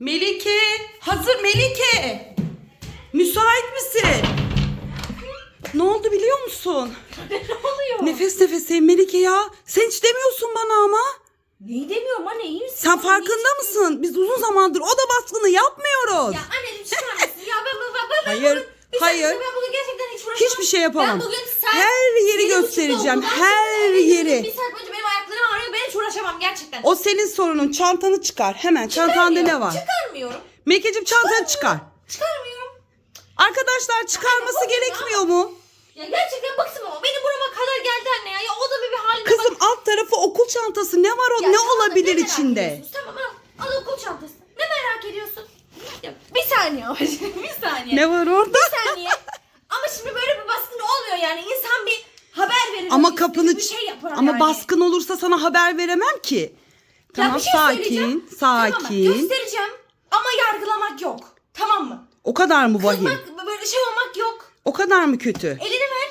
Melike, hazır Melike. Müsait misin? Ne oldu biliyor musun? ne oluyor? Nefes nefese Melike ya. Sen hiç demiyorsun bana ama. Neyi demiyorum anne iyi misin? Sen farkında mısın? Biz uzun zamandır oda baskını yapmıyoruz. Ya anneciğim çıkar mısın? Ya ben, ben, ben, ben Hayır, bugün, bir hayır. Ben bugün gerçekten hiç uğraşamam. Hiçbir şey yapamam. Ben bugün sen... Her yeri göstereceğim, okuldan her yeri. Bir saat önce benim ayaklarım ağrıyor. Gerçekten. O senin sorunun. Çantanı çıkar. Hemen çantanda ne var? Çıkarmıyorum. Melike'cim çantanı çıkar. Çıkarmıyorum. Arkadaşlar çıkarması Anne, gerekmiyor mu? Ya gerçekten bıktım ama benim burama kadar geldi anne ya. Ya o da bir, bir haline Kızım bak. alt tarafı okul çantası. Ne var o? Ya ne tamam olabilir içinde? Tamam al. Al okul çantası. Ne merak ediyorsun? Ya, bir saniye bir saniye. Ne var orada? Bir saniye. Ama şimdi böyle bir baskın olmuyor yani. İnsan verir. Ama kapını bir şey yapar ama yani. baskın olursa sana haber veremem ki. Ya Tamam bir şey sakin, söyleyeceğim. Tamam sakin. Göstereceğim ama yargılamak yok. Tamam mı? o kadar mı vahim? Kızmak böyle şey olmak yok. O kadar mı kötü? Elini ver.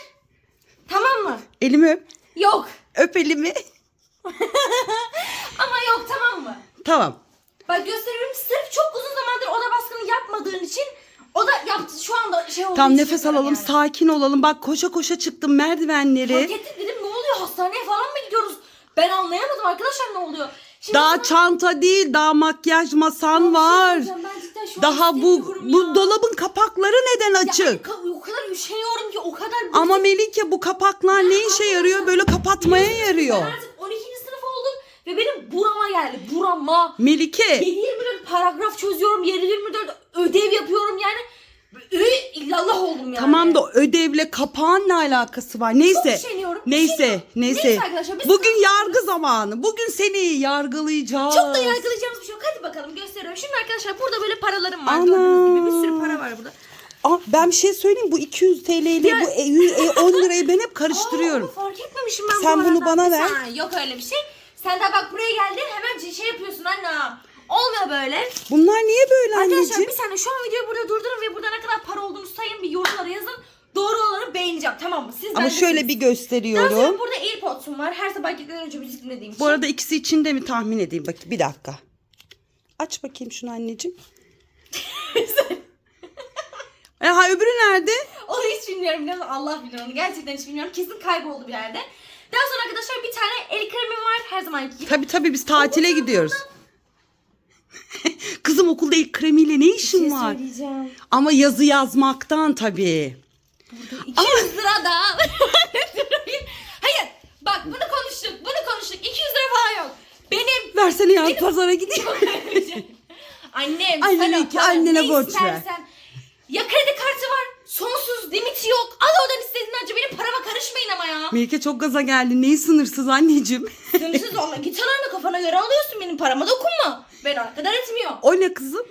Tamam mı? Elimi öp. Yok. Öp elimi. Ama yok tamam mı? Tamam. Bak gösteriyorum sırf çok uzun zamandır oda baskını yapmadığın için o da yaptı şu anda şey oldu. Tamam nefes alalım, sakin olalım. Bak koşa koşa çıktım merdivenleri. Fark ettim dedim ne oluyor hastaneye falan mı gidiyoruz? Ben anlayamadım arkadaşlar ne oluyor. Şimdi Daha sana- çanta değil, daha makyaj masan Bir şey var. ben an Daha bu bu ya. dolabın kapakları neden Ya açık? ka- o kadar üşeniyorum ki o kadar Ama Melike bu kapaklar ne işe yarıyor? Böyle kapatmaya Ben yarıyor. artık 12. sınıf oldum ve benim burama geldi burama. Melike 7-24 paragraf çözüyorum 7-24 ödev yapıyorum yani. Ü, illallah oldum yani. tamam da ödevle kapağın ne alakası var? Neyse. üşeniyorum, Neyse, üşeniyorum. neyse. Neyse arkadaşlar, biz- Bugün yargı zamanı. Bugün seni yargılayacağız. Çok da yargılayacağımız bir şey yok. Hadi bakalım gösteriyorum. Şimdi arkadaşlar burada böyle paralarım var. Ana. Gördüğünüz gibi bir sürü para var burada. Aa, ben bir şey söyleyeyim. Bu 200 TL ile bu e, yüz- e, 10 lirayı ben hep Aa, karıştırıyorum. onu fark etmemişim ben Sen bu bunu arada. bana ver. saniye, Yok öyle bir şey. Sen de bak buraya geldin hemen şey yapıyorsun anne. Olmuyor böyle. Bunlar niye böyle Arkadaşlar anneciğim? bir saniye şu an videoyu burada durdurun ve burada ne kadar para olduğunu sayın bir yorumlara yazın. Doğru olanı beğeneceğim tamam mı? Siz Ama şöyle bir Daha sonra gösteriyorum. burada AirPods'um var. Her sabah gitmeden önce müzik dinlediğim için. Bu arada ikisi içinde mi tahmin edeyim? Bak bir dakika. Aç bakayım şunu anneciğim. E, ha öbürü nerede? Onu hiç bilmiyorum musun? Allah bilir onu. Gerçekten hiç bilmiyorum. Kesin kayboldu bir yerde. Daha sonra arkadaşlar bir tane el kremim var. Her zamanki gibi. Tabii tabii biz tatile gidiyoruz. Kızım okulda ilk kremiyle ne işin şey var? söyleyeceğim. Ama yazı yazmaktan tabii. 200 lira da. Hayır. Bak bunu konuştuk. Bunu konuştuk. 200 lira falan yok. Benim Versene yarın pazara gideyim. Annem Annene sana ki, para annene ne borç ver. istersen. Ya kredi kartı var. Sonsuz limiti yok. Al oradan istediğin önce benim parama karışmayın ama ya. Melike çok gaza geldi. Neyi sınırsız anneciğim? Sınırsız olma. Git alanı kafana göre alıyorsun benim parama dokunma. Ben arkadar etmiyor. o ne kızım?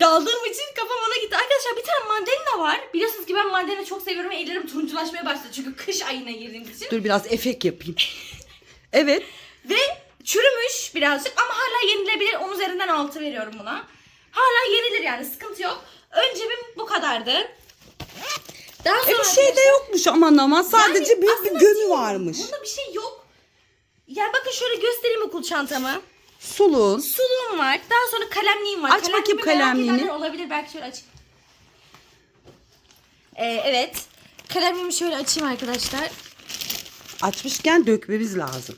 Daldığım için kafam ona gitti. Arkadaşlar bir tane mandalina var. Biliyorsunuz ki ben mandalina çok seviyorum ve ellerim turunculaşmaya başladı. Çünkü kış ayına girdiğimiz için. Dur biraz efek yapayım. Evet. Ve çürümüş birazcık ama hala yenilebilir. 10 üzerinden 6 veriyorum buna. Hala yenilir yani sıkıntı yok. Önce bir bu kadardı. Daha sonra E bir şey de arkadaşlar- yokmuş aman aman. Sadece Yani büyük bir aslında gömü değil. varmış. Bunda bir şey yok. Ya bakın şöyle göstereyim okul çantamı. Sulun. Suluğum var. Daha sonra kalemliğim var. Aç bakayım Kalemliğimi merak kalemliğini. edenler olabilir. Belki şöyle aç. Ee, evet. Kalemliğimi şöyle açayım arkadaşlar. Açmışken dökmemiz lazım.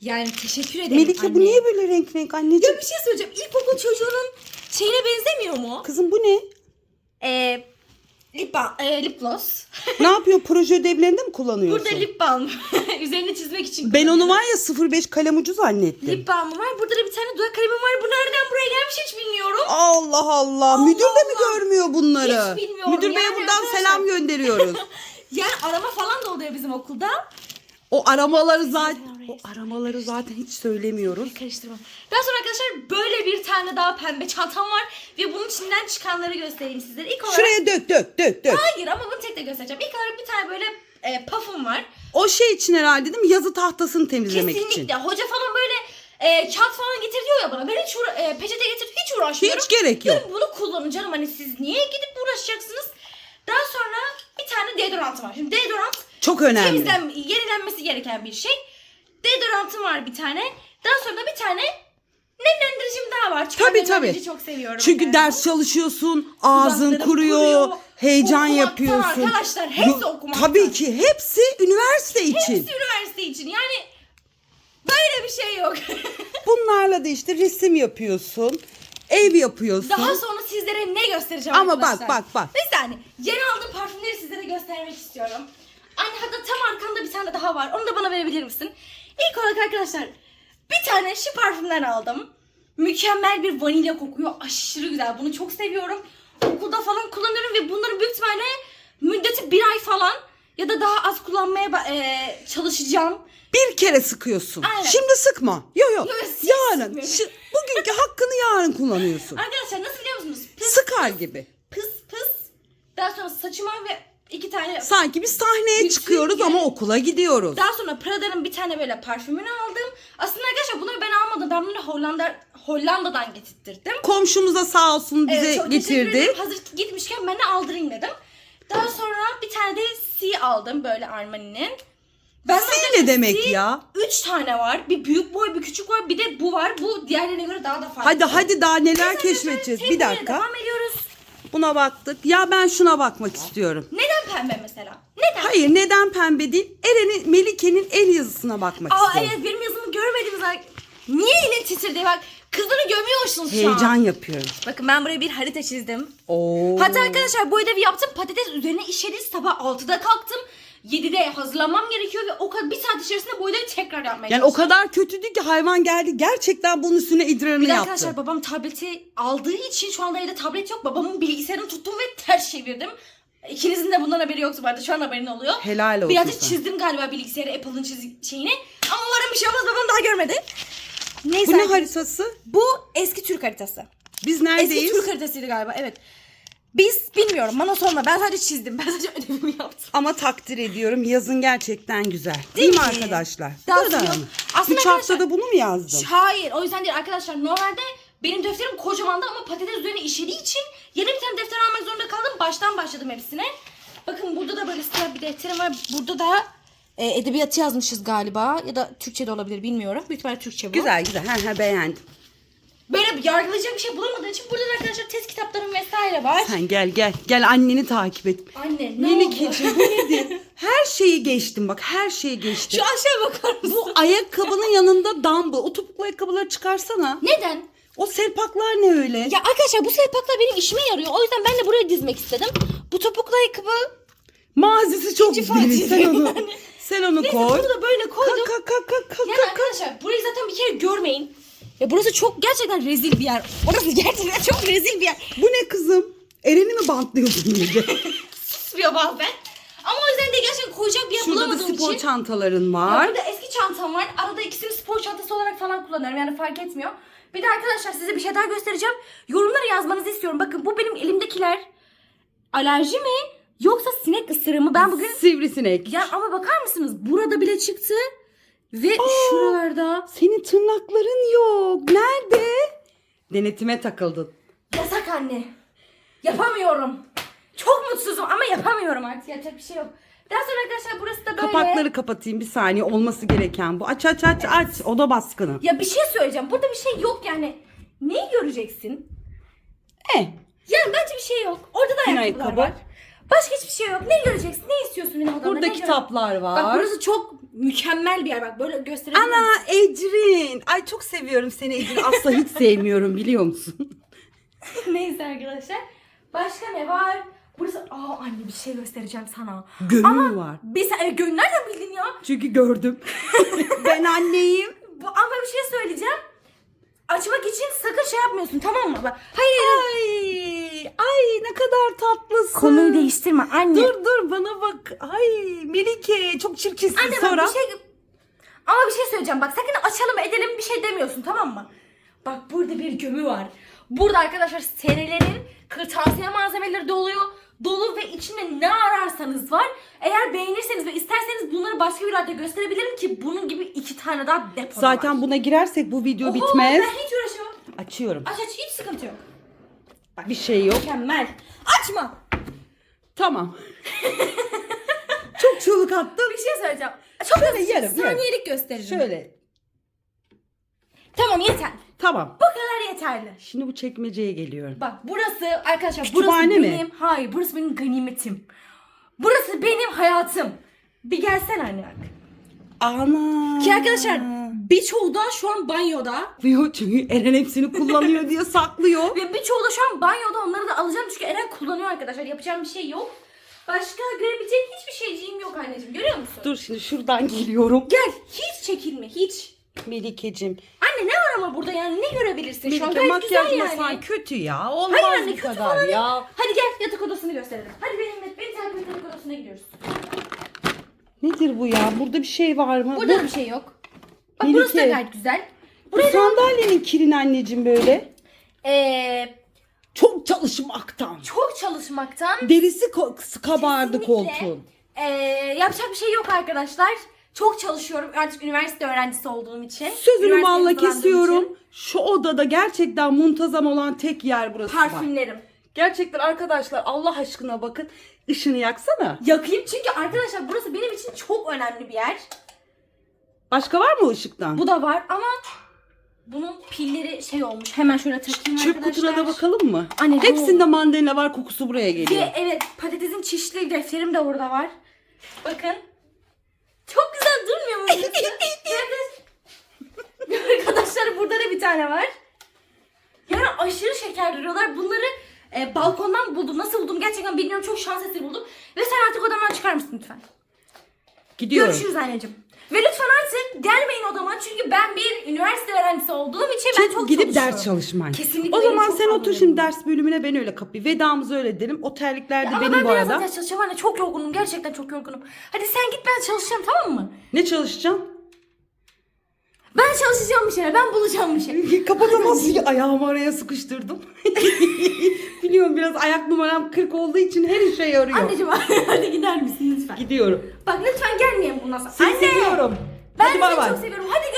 Yani teşekkür ederim Melike anne. bu niye böyle renk renk anneciğim? Ya bir şey söyleyeceğim. İlkokul çocuğunun şeyine benzemiyor mu? Kızım bu ne? Ee, lip, balm, e, lip gloss. ne yapıyor? Proje ödevlerinde mi kullanıyorsun? Burada lip balm. Üzerine çizmek için ben onu var ya 05 kalem ucu zannettim. Lip balmım var. Burada da bir tane dudak kalemim var. Bu nereden buraya gelmiş hiç bilmiyorum. Allah Allah. Müdür de mi Allah. görmüyor bunları? Hiç bilmiyorum Müdür beye yani buradan arkadaşlar. selam gönderiyoruz. Yani arama falan da oluyor bizim okulda. O aramaları zaten o aramaları zaten hiç söylemiyoruz. Karıştırmam. Daha sonra arkadaşlar böyle bir tane daha pembe çantam var. Ve bunun içinden çıkanları göstereyim sizlere. İlk olarak... Şuraya dök dök dök dök. Hayır ama bunu tek de göstereceğim. İlk olarak bir tane böyle e, puff'um var. O şey için herhalde değil mi? Yazı tahtasını temizlemek Kesinlikle. için. Hoca falan böyle e, kağıt falan getir diyor ya bana. Ben hiç uğra- e, peçete getir hiç uğraşmıyorum. Hiç gerek yok. Diyorum, bunu kullanın canım. Hani siz niye gidip uğraşacaksınız? Daha sonra bir tane deodorantım var. Şimdi deodorant Çok önemli. temizlen, yenilenmesi gereken bir şey. Deodorantım var bir tane. Daha sonra da bir tane nemlendiricim daha var. Tabii, Çıkarken tabii. enerji çok seviyorum. Çünkü Evet. ders çalışıyorsun, ağzın kuruyor, kuruyor. heyecan yapıyorsun. arkadaşlar, hepsi okumaktan. Tabii ki hepsi üniversite için. Hepsi üniversite için. Yani böyle bir şey yok. Bunlarla da işte resim yapıyorsun, ev yapıyorsun. Daha sonra sizlere ne göstereceğim Ama bak, arkadaşlar. bak, bak. Bir saniye. Yeni aldığım parfümleri sizlere göstermek istiyorum. Anne hatta tam arkanda bir tane daha var. Onu da bana verebilir misin? İlk olarak arkadaşlar bir tane şu parfümden aldım. Mükemmel bir vanilya kokuyor. Aşırı güzel. Bunu çok seviyorum. Okulda falan kullanıyorum ve bunları büyük ihtimalle müddeti bir ay falan ya da daha az kullanmaya eee, çalışacağım. Bir kere sıkıyorsun. Aynen. Şimdi sıkma. Yok yok. Yo, Yarın. Şi- bugünkü hakkını yarın kullanıyorsun. Arkadaşlar nasıl biliyor musunuz? Pıs Sıkar gibi. pıs pıs. Daha sonra saçıma ve iki tane Sanki biz sahneye Bütün çıkıyoruz gün- ama okula gidiyoruz. Daha sonra Prada'nın bir tane böyle parfümünü aldım. Aslında arkadaşlar bunları ben almadım. Ben bunları Hollanda Hollanda'dan getirttirdim. Komşumuza sağ olsun bize Evet, çok teşekkür getirdi. ederim. Hazır gitmişken ben de aldırayım dedim. Daha sonra bir tane de C aldım böyle Armani'nin. Ben C ne demek ya? 3 tane var. Bir büyük boy, bir küçük boy, bir de bu var. Bu diğerlerine göre daha da farklı. Hadi hadi daha neler arkadaşlar, keşfedeceğiz. Bir dakika. Devam ediyoruz. Buna baktık. Ya ben şuna bakmak istiyorum. Neden pembe mesela? Neden? Hayır neden pembe değil? Eren'in, Melike'nin el yazısına bakmak Aa istiyorum. evet benim yazımı görmediniz. ar- Niye yine titredi bak. Kızları gömüyorsunuz şu Heyecan an. yapıyorum. Bakın ben buraya bir harita çizdim. Oo. Hatta arkadaşlar bu ödevi yaptım. Patates üzerine işledi. Sabah 6'da kalktım. 7'de hazırlanmam gerekiyor ve o kadar bir saat içerisinde ödevi tekrar yapmaya yani o kadar kötüydü ki hayvan geldi gerçekten bunun üstüne idrarını Bir de yaptı. arkadaşlar babam tableti aldığı için şu anda evde tablet yok. Babamın bilgisayarını tuttum ve ters çevirdim. İkinizin de bundan haberi yoktu bu arada. Şu an haberin oluyor. Helal olsun Birazcık sana. çizdim galiba bilgisayarı Apple'ın çiz- şeyini. Ama umarım bir şey olmaz. Babam daha görmedi. Neyse. Bu ne arkadaşlar. haritası? Bu eski Türk haritası. Biz Eski neredeyiz? Türk haritasıydı galiba evet. Biz bilmiyorum bana sorma ben sadece çizdim. Ben sadece ödevimi yaptım. Ama takdir ediyorum yazın gerçekten güzel. Değil, Değil mi mi? arkadaşlar? Daha Burada sonra- mı? Aslında Üç arkadaşlar- haftada bunu mu yazdın? Hayır o yüzden değil arkadaşlar normalde benim defterim kocamandı ama patates üzerine işlediği için yeni bir tane defter almak zorunda kaldım. Baştan başladım hepsine. Bakın burada da böyle siyah bir defterim var. Burada da e, edebiyatı yazmışız galiba ya da Türkçe de olabilir bilmiyorum. Büyük ihtimalle Türkçe bu. Güzel güzel. Ha, ha, beğendim. Böyle yargılayacak bir şey bulamadığım için burada da arkadaşlar test kitaplarım vesaire var. Sen gel gel. Gel anneni takip et. Anne ne oldu? Melikeciğim bu nedir? Her şeyi geçtim bak her şeyi geçtim. Şu aşağı bakar mısın? Bu ayakkabının yanında dumbbell. O topuklu ayakkabıları çıkarsana. Neden? O selpaklar ne öyle? Ya arkadaşlar bu selpaklar benim işime yarıyor. O yüzden ben de buraya dizmek istedim. Bu topuklu ayakkabı Mazisi çok İkinci derin. Fatih. Sen onu, sen onu Neyse koy. bunu da böyle koydum. Kalk kalk kalk kalk Yani kalk. arkadaşlar burayı zaten bir kere görmeyin. Ya burası çok gerçekten rezil bir yer. Orası gerçekten çok rezil bir yer. Bu ne kızım? Eren'i mi bantlıyorsun iyice? Susmuyor bazen. Ama o yüzden de gerçekten koyacak bir yer Şurada da bulamadığım spor için. çantaların Ya var. burada eski çantam var. Arada ikisini spor çantası olarak falan kullanıyorum. Yani fark etmiyor. Bir de arkadaşlar size bir şey daha göstereceğim. Yorumlara yazmanızı istiyorum. Bakın bu benim elimdekiler. Alerji mi? Yoksa sinek ısırığı mı? Ben bugün... Sivrisinek. Ya ama bakar mısınız? Burada bile çıktı. Ve şuralarda. Senin tırnakların yok. Nerede? Denetime takıldın. Yasak anne. Yapamıyorum. Çok mutsuzum ama yapamıyorum artık. Yapacak bir şey yok. Daha sonra arkadaşlar burası da böyle. Kapakları kapatayım bir saniye olması gereken bu. Aç aç aç aç. Oda baskını. Ya bir şey söyleyeceğim. Burada bir şey yok yani. Neyi göreceksin? E. Yani bence bir şey yok. Orada da ayakkabılar ayakkabı. var. Başka hiçbir şey yok. Ne göreceksin? Ne istiyorsun benim odamda? Burada Ne kitaplar gör- var. Bak burası çok mükemmel bir yer. Bak böyle gösterebilirim. Ana Ecrin. Ay çok seviyorum seni Ecrin. Asla hiç sevmiyorum biliyor musun? Neyse arkadaşlar. Başka ne var? Burası... Aa anne bir şey göstereceğim sana. Gömü var. Bir sen... E, gönül nereden bildin ya? Çünkü gördüm. ben anneyim. Bu, ama bir şey söyleyeceğim. Açmak için sakın şey yapmıyorsun tamam mı? Bak, Hayır. Ay, ay ne kadar tatlısın. Konuyu değiştirme anne. Dur dur bana bak. Ay Melike çok çirkinsin Anne sonra. bak bir şey... Ama bir şey söyleyeceğim bak sakın açalım edelim bir şey demiyorsun tamam mı? Bak burada bir gömü var. Burada arkadaşlar senelerin kırtasiye malzemeleri doluyor. Dolu ve içinde ne ararsanız var. Eğer beğenirseniz ve isterseniz bunları başka bir yerde gösterebilirim ki bunun gibi iki tane daha depo var. Zaten buna girersek bu video Oho, bitmez. Ben hiç uğraşamam. Açıyorum. Aç aç hiç sıkıntı yok. Bir şey yok. Mükemmel. Açma. Tamam. çok çığlık attın. Bir şey söyleyeceğim. Çok Şöyle hızlı yarım, saniyelik göstereceğim. Şöyle. Tamam yeter. Tamam. Bu kadar yeterli. Şimdi bu çekmeceye geliyorum. Bak burası arkadaşlar burası Kütüphane mi? benim. Hayır burası benim ganimetim. Burası benim hayatım. Bir gelsene anne bak. Ana. Ki arkadaşlar birçoğu da şu an banyoda. Yok çünkü Eren hepsini kullanıyor diye saklıyor. Ve birçoğu da şu an banyoda onları da alacağım çünkü Eren kullanıyor arkadaşlar. Yapacağım bir şey yok. Başka görebileceğim hiçbir şeyciğim yok anneciğim. Görüyor musun? Dur şimdi şuradan geliyorum. Gel. Hiç çekinme. Hiç. Melikeciğim. Anne ne var ama burada yani ne görebilirsin şu an? Melike Gayet güzel makyaj yani. masan kötü ya. Olmaz Hayır anne bu kötü kadar falan ya. Hadi gel yatak odasını gösterelim. Hadi benimle beni takip et yatak odasına gidiyoruz. Nedir bu ya? Burada bir şey var mı? Burada bu, da bir şey yok. Bak burası da gayet güzel. bu sandalyenin kirin anneciğim böyle. Ee, Çok çalışmaktan. çok çalışmaktan Derisi ko- kabardı Kesinlikle. koltuğun. ee, yapacak bir şey yok arkadaşlar. Çok çalışıyorum artık üniversite öğrencisi olduğum için. Sözünü hazırlandığım kesiyorum. için. Şu odada gerçekten muntazam olan tek yer burası. var. Parfümlerim. Gerçekten arkadaşlar Allah aşkına bakın. Işını yaksana. Yakayım çünkü arkadaşlar burası benim için çok önemli bir yer. Başka var mı ışıktan? Bu da var ama bunun pilleri şey olmuş. Hemen şöyle takayım Çöp arkadaşlar. kutuna da bakalım mı? Anne, Hepsinde mandalina var kokusu buraya geliyor. Ve evet patatesin çeşitli defterim de orada var. Bakın. Çok güzel durmuyor mu? Evet. Arkadaşlar burada da bir tane var. Yani aşırı şeker duruyorlar. Bunları e, balkondan buldum. Nasıl buldum gerçekten bilmiyorum. Çok şans eseri buldum. Ve sen artık odamdan çıkar mısın lütfen? Gidiyorum. Görüşürüz anneciğim. Ve lütfen artık gelmeyin odama çünkü ben bir üniversite öğrencisi olduğum için ben çok gidip çalışıyorum. ders çalışman. Kesinlikle O benim zaman çok sen otur şimdi ders bölümüne ben öyle kapayım. Vedamızı öyle edelim. O terlikler de Ama benim ben bu biraz arada. ders çalışacağım anne. Çok yorgunum. Gerçekten çok yorgunum. Hadi sen git ben çalışacağım tamam mı? Ne çalışacağım? Ben çalışacağım bir şeyler. Ben bulacağım bir şey. Kapatamazsın ki ayağımı araya sıkıştırdım. Biliyorum biraz ayak numaram 40 olduğu için her işe yarıyor. Anneciğim hadi gider misin lütfen? Gidiyorum. Bak lütfen gelmeyin bundan sonra. Seni Anne! seviyorum. Ben Hadi seni bay bay. çok seviyorum. Hadi